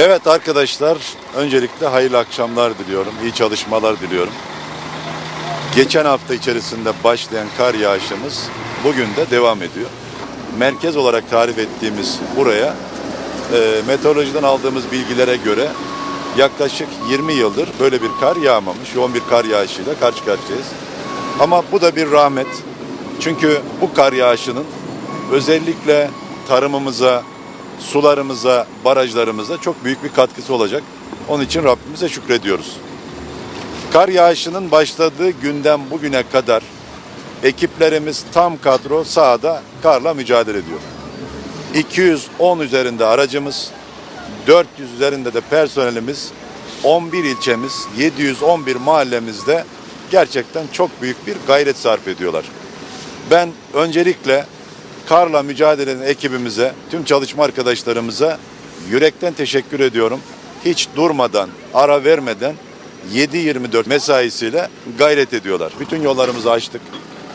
Evet arkadaşlar, öncelikle hayırlı akşamlar diliyorum, iyi çalışmalar diliyorum. Geçen hafta içerisinde başlayan kar yağışımız bugün de devam ediyor. Merkez olarak tarif ettiğimiz buraya e, meteorolojiden aldığımız bilgilere göre yaklaşık 20 yıldır böyle bir kar yağmamış. Yoğun bir kar yağışıyla karşı karşıyayız. Ama bu da bir rahmet. Çünkü bu kar yağışının özellikle tarımımıza, sularımıza, barajlarımıza çok büyük bir katkısı olacak. Onun için Rabbimize şükrediyoruz. Kar yağışının başladığı günden bugüne kadar ekiplerimiz tam kadro sahada karla mücadele ediyor. 210 üzerinde aracımız, 400 üzerinde de personelimiz, 11 ilçemiz, 711 mahallemizde gerçekten çok büyük bir gayret sarf ediyorlar. Ben öncelikle karla mücadele eden ekibimize, tüm çalışma arkadaşlarımıza yürekten teşekkür ediyorum. Hiç durmadan, ara vermeden 7-24 mesaisiyle gayret ediyorlar. Bütün yollarımızı açtık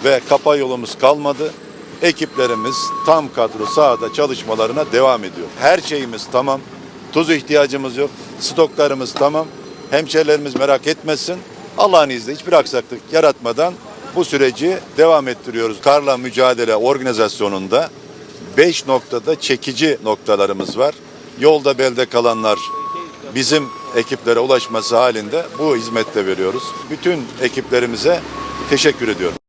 ve kapa yolumuz kalmadı. Ekiplerimiz tam kadro sahada çalışmalarına devam ediyor. Her şeyimiz tamam. Tuz ihtiyacımız yok. Stoklarımız tamam. Hemşerilerimiz merak etmesin. Allah'ın izniyle hiçbir aksaklık yaratmadan bu süreci devam ettiriyoruz. Karla mücadele organizasyonunda 5 noktada çekici noktalarımız var. Yolda belde kalanlar bizim ekiplere ulaşması halinde bu hizmette veriyoruz. Bütün ekiplerimize teşekkür ediyorum.